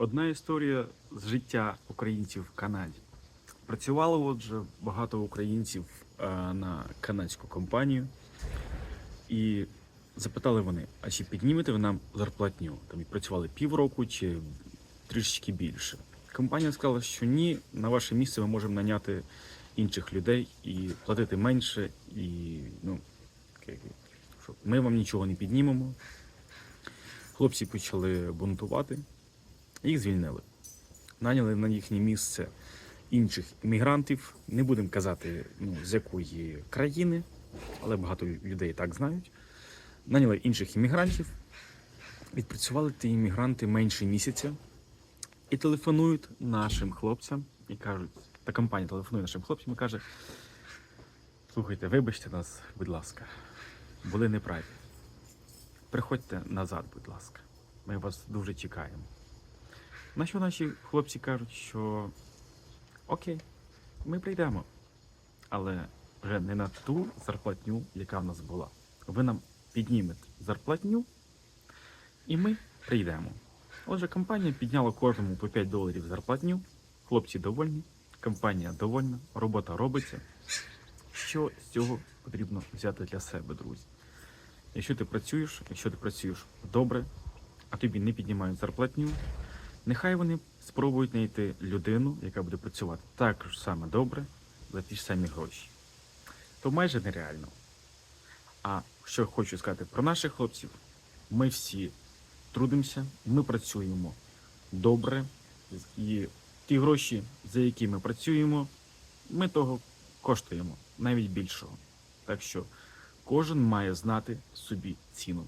Одна історія з життя українців в Канаді. Працювало отже багато українців е, на канадську компанію, і запитали вони: а чи піднімете ви нам зарплатню? Там відпрацювали півроку чи трішечки більше. Компанія сказала, що ні, на ваше місце ми можемо наняти інших людей і платити менше, і ну, ми вам нічого не піднімемо. Хлопці почали бунтувати, їх звільнили. Наняли на їхнє місце інших іммігрантів. Не будемо казати, ну, з якої країни, але багато людей так знають. Наняли інших іммігрантів. Відпрацювали ті іммігранти менше місяця і телефонують нашим хлопцям і кажуть, та компанія телефонує нашим хлопцям і каже: слухайте, вибачте нас, будь ласка, були неправі. Приходьте назад, будь ласка. Ми вас дуже чекаємо. На що наші хлопці кажуть, що окей, ми прийдемо, але вже не на ту зарплатню, яка в нас була. Ви нам піднімете зарплатню, і ми прийдемо. Отже, компанія підняла кожному по 5 доларів зарплатню. Хлопці довольні, компанія довольна, робота робиться. Що з цього потрібно взяти для себе, друзі? Якщо ти працюєш, якщо ти працюєш добре, а тобі не піднімають зарплатню, нехай вони спробують знайти людину, яка буде працювати так ж саме добре за ті ж самі гроші. То майже нереально. А що хочу сказати про наших хлопців, ми всі трудимося, ми працюємо добре, і ті гроші, за які ми працюємо, ми того коштуємо навіть більшого. Так що кожен має знати собі ціну.